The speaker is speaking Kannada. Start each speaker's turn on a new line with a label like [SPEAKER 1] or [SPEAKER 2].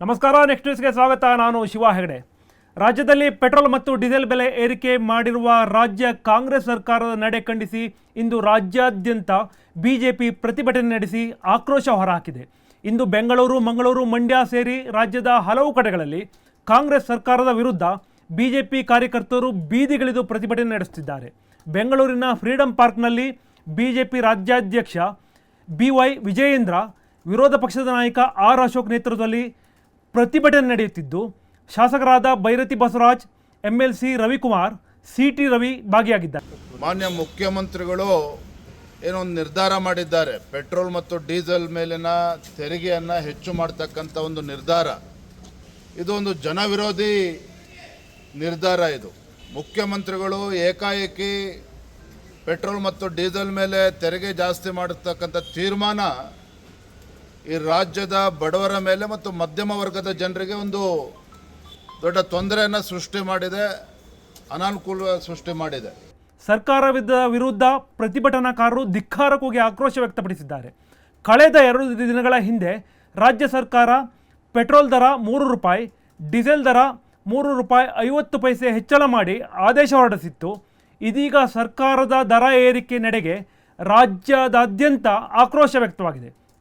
[SPEAKER 1] ನಮಸ್ಕಾರ ನೆಕ್ಸ್ಟ್ ನ್ಯೂಸ್ಗೆ ಸ್ವಾಗತ. ನಾನು ಶಿವ ಹೆಗಡೆ. ರಾಜ್ಯದಲ್ಲಿ ಪೆಟ್ರೋಲ್ ಮತ್ತು ಡೀಸೆಲ್ ಬೆಲೆ ಏರಿಕೆ ಮಾಡಿರುವ ರಾಜ್ಯ ಕಾಂಗ್ರೆಸ್ ಸರ್ಕಾರದ ನಡೆ ಖಂಡಿಸಿ ಇಂದು ರಾಜ್ಯಾದ್ಯಂತ ಬಿಜೆಪಿ ಪ್ರತಿಭಟನೆ ನಡೆಸಿ ಆಕ್ರೋಶ ಹೊರಹಾಕಿದೆ. ಇಂದು ಬೆಂಗಳೂರು, ಮಂಗಳೂರು, ಮಂಡ್ಯ ಸೇರಿ ರಾಜ್ಯದ ಹಲವು ಕಡೆಗಳಲ್ಲಿ ಕಾಂಗ್ರೆಸ್ ಸರ್ಕಾರದ ವಿರುದ್ಧ ಬಿಜೆಪಿ ಕಾರ್ಯಕರ್ತರು ಬೀದಿಗಿಳಿದು ಪ್ರತಿಭಟನೆ ನಡೆಸುತ್ತಿದ್ದಾರೆ. ಬೆಂಗಳೂರಿನ ಫ್ರೀಡಂ ಪಾರ್ಕ್ನಲ್ಲಿ ಬಿಜೆಪಿ ರಾಜ್ಯಾಧ್ಯಕ್ಷ ಬಿ ವೈ ವಿಜಯೇಂದ್ರ, ವಿರೋಧ ಪಕ್ಷದ ನಾಯಕ ಆರ್ ಅಶೋಕ್ ನೇತೃತ್ವದಲ್ಲಿ ಪ್ರತಿಭಟನೆ ನಡೆಯುತ್ತಿದ್ದು, ಶಾಸಕರಾದ Byrathi Basavaraj M L C Ravikumar C T Ravi ಭಾಗಿಯಾಗಿದ್ದಾರೆ.
[SPEAKER 2] ಮಾನ್ಯ ಮುಖ್ಯಮಂತ್ರಿಗಳು ಏನೊಂದು ನಿರ್ಧಾರ ಮಾಡಿದ್ದಾರೆ. ಪೆಟ್ರೋಲ್ ಮತ್ತು ಡೀಸೆಲ್ ಮೇಲಿನ ತೆರಿಗೆಯನ್ನು ಹೆಚ್ಚು ಮಾಡ್ತಕ್ಕಂಥ ಒಂದು ನಿರ್ಧಾರ. ಇದೊಂದು ಜನವಿರೋಧಿ ನಿರ್ಧಾರ ಇದು. ಮುಖ್ಯಮಂತ್ರಿಗಳು ಏಕಾಏಕಿ ಪೆಟ್ರೋಲ್ ಮತ್ತು ಡೀಸೆಲ್ ಮೇಲೆ ತೆರಿಗೆ ಜಾಸ್ತಿ ಮಾಡತಕ್ಕಂಥ ತೀರ್ಮಾನ ಈ ರಾಜ್ಯದ ಬಡವರ ಮೇಲೆ ಮತ್ತು ಮಧ್ಯಮ ವರ್ಗದ ಜನರಿಗೆ ಒಂದು ದೊಡ್ಡ ತೊಂದರೆಯನ್ನು ಸೃಷ್ಟಿ ಮಾಡಿದೆ, ಅನಾನುಕೂಲ ಸೃಷ್ಟಿ ಮಾಡಿದೆ.
[SPEAKER 1] ಸರ್ಕಾರವಿದ್ದ ವಿರುದ್ಧ ಪ್ರತಿಭಟನಾಕಾರರು ಧಿಕ್ಕಾರ ಕೂಗಿ ಆಕ್ರೋಶ ವ್ಯಕ್ತಪಡಿಸಿದ್ದಾರೆ. ಕಳೆದ ಎರಡು ದಿನಗಳ ಹಿಂದೆ ರಾಜ್ಯ ಸರ್ಕಾರ ಪೆಟ್ರೋಲ್ ದರ ಮೂರು ರೂಪಾಯಿ, ಡೀಸೆಲ್ ದರ ಮೂರು ರೂಪಾಯಿ ಐವತ್ತು ಪೈಸೆ ಹೆಚ್ಚಳ ಮಾಡಿ ಆದೇಶ ಹೊರಡಿಸಿತ್ತು. ಇದೀಗ ಸರ್ಕಾರದ ದರ ಏರಿಕೆ ನಡೆಗೆ ರಾಜ್ಯದಾದ್ಯಂತ ಆಕ್ರೋಶ ವ್ಯಕ್ತವಾಗಿದೆ.